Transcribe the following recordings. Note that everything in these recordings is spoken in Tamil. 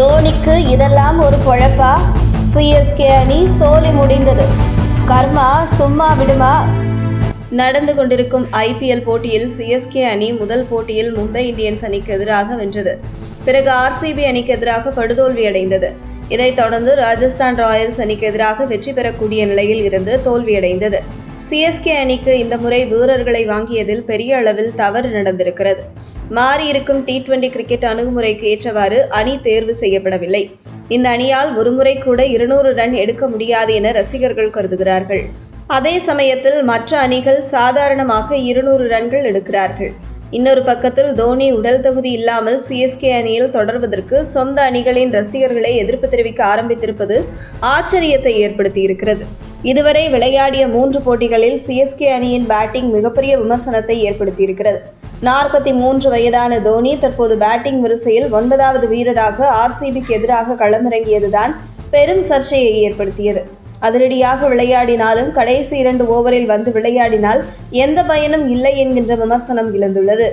தோனிக்கு இதெல்லாம் ஒரு பொழப்பா சிஎஸ்கே அணி சோலி முடிந்தது. கர்மா சும்மா விடுமா? நடந்து கொண்டிருக்கும் ஐபிஎல் போட்டியில் சிஎஸ்கே அணி முதல் போட்டியில் மும்பை இந்தியன்ஸ் அணிக்கு எதிராக வென்றது. பிறகு ஆர்சிபி அணிக்கு எதிராக படுதோல்வி அடைந்தது இதைத் தொடர்ந்து ராஜஸ்தான் ராயல்ஸ் அணிக்கு எதிராக வெற்றி பெறக்கூடிய நிலையில் இருந்து தோல்வியடைந்தது. சிஎஸ்கே அணிக்கு இந்த முறை வீரர்களை வாங்கியதில் பெரிய அளவில் தவறு நடந்திருக்கிறது. மாறியிருக்கும் டி டுவெண்டி கிரிக்கெட் அணுகுமுறைக்கு ஏற்றவாறு அணி தேர்வு செய்யப்படவில்லை. இந்த அணியால் ஒருமுறை கூட இருநூறு ரன் எடுக்க முடியாது என ரசிகர்கள் கருதுகிறார்கள். அதே சமயத்தில் மற்ற அணிகள் சாதாரணமாக இருநூறு ரன்கள் எடுக்கிறார்கள். இன்னொரு பக்கத்தில் தோனி உடல் தகுதி இல்லாமல் சிஎஸ்கே அணியில் தொடர்வதற்கு சொந்த அணிகளின் ரசிகர்களை எதிர்ப்பு தெரிவிக்க ஆரம்பித்திருப்பது ஆச்சரியத்தை ஏற்படுத்தியிருக்கிறது. இதுவரை விளையாடிய மூன்று போட்டிகளில் சிஎஸ்கே அணியின் பேட்டிங் மிகப்பெரிய விமர்சனத்தை ஏற்படுத்தியிருக்கிறது. நாற்பத்தி மூன்று வயதான தோனி தற்போது பேட்டிங் வரிசையில் ஒன்பதாவது வீரராக ஆர்சிபிக்கு எதிராக களமிறங்கியதுதான் பெரும் சர்ச்சையை ஏற்படுத்தியது. அதிரடியாக விளையாடினாலும் கடைசி இரண்டு ஓவரில் வந்து விளையாடினால் எந்த பயனும் இல்லை என்கின்ற விமர்சனம் எழுந்துள்ளது.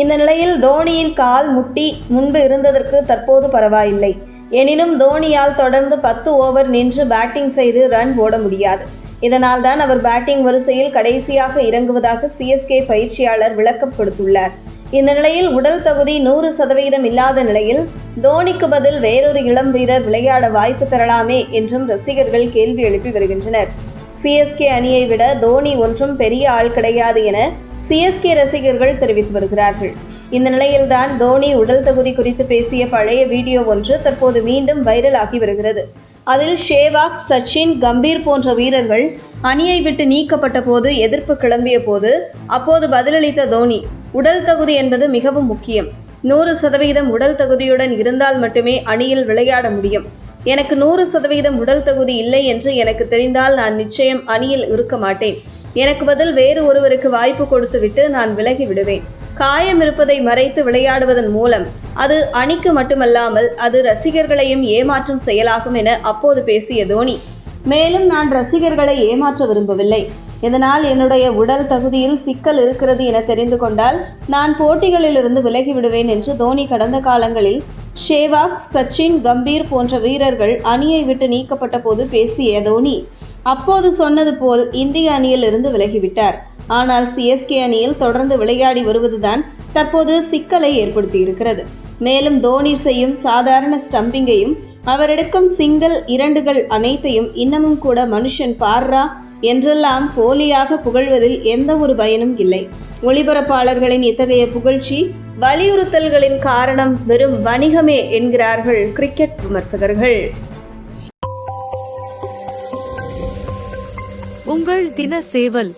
இந்த நிலையில் தோனியின் கால் முட்டி முன்பு இருந்ததற்கு தற்போது பரவாயில்லை. எனினும் தோனியால் தொடர்ந்து பத்து ஓவர் நின்று பேட்டிங் செய்து ரன் ஓட முடியாது. இதனால் தான் அவர் பேட்டிங் வரிசையில் கடைசியாக இறங்குவதாக சிஎஸ்கே பயிற்சியாளர் விளக்கம் கொடுத்துள்ளார் இந்த நிலையில் உடல் தகுதி நூறு சதவீதம் இல்லாத நிலையில் தோனிக்கு பதில் வேறொரு இளம் வீரர் விளையாட வாய்ப்பு தரலாமே என்றும் ரசிகர்கள் கேள்வி எழுப்பி வருகின்றனர். சிஎஸ்கே அணியை விட தோனி ஒன்றும் பெரிய ஆள் கிடையாது என சிஎஸ்கே ரசிகர்கள் தெரிவித்து வருகிறார்கள். இந்த நிலையில்தான் தோனி உடல் தகுதி குறித்து பேசிய பழைய வீடியோ ஒன்று தற்போது மீண்டும் வைரலாகி வருகிறது. அதில் ஷேவாக் சச்சின் கம்பீர் போன்ற வீரர்கள் அணியை விட்டு நீக்கப்பட்ட போது எதிர்ப்பு கிளம்பிய போது அப்போது பதிலளித்த தோனி உடல் தகுதி என்பது மிகவும் முக்கியம். நூறு சதவிகிதம் உடல் தகுதியுடன் இருந்தால் மட்டுமே அணியில் விளையாட முடியும். எனக்கு நூறு சதவிகிதம் உடல் தகுதி இல்லை என்று எனக்கு தெரிந்தால் நான் நிச்சயம் அணியில் இருக்க மாட்டேன். எனக்கு பதில் வேறு ஒருவருக்கு வாய்ப்பு கொடுத்துவிட்டு நான் விலகி விடுவேன். காயம் இருப்பதை மறைத்து விளையாடுவதன் மூலம் அது அணிக்கு மட்டுமல்லாமல் அது ரசிகர்களையும் ஏமாற்றும் செயலாகும் என அப்போது பேசிய தோனி மேலும் நான் ரசிகர்களை ஏமாற்ற விரும்பவில்லை. இதனால் என்னுடைய உடல் தகுதியில் சிக்கல் இருக்கிறது என தெரிந்து கொண்டால் நான் போட்டிகளிலிருந்து விலகி விடுவேன் என்று தோனி கடந்த காலங்களில் ஷேவாக் சச்சின் கம்பீர் போன்ற வீரர்கள் அணியை விட்டு நீக்கப்பட்ட போது பேசிய தோனி அப்போது சொன்னது போல் இந்திய அணியில் இருந்து விலகிவிட்டார். ஆனால் சிஎஸ்கே அணியில் தொடர்ந்து விளையாடி வருவதுதான் தற்போது சிக்கலை ஏற்படுத்தியிருக்கிறது. மேலும் தோனி செய்யும் சாதாரண ஸ்டம்பிங்கையும் அவர் எடுக்கும் சிங்கிள் இரண்டுகள் அனைத்தையும் இன்னமும் கூட மனுஷன் பாடுறா என்றெல்லாம் போலியாக புகழ்வதில் எந்த ஒரு பயனும் இல்லை. ஒளிபரப்பாளர்களின் இத்தகைய புகழ்ச்சி வலியுறுத்தல்களின் காரணம் வெறும் வணிகமே என்கிறார்கள் கிரிக்கெட் விமர்சகர்கள். உங்கள் தின சேவல்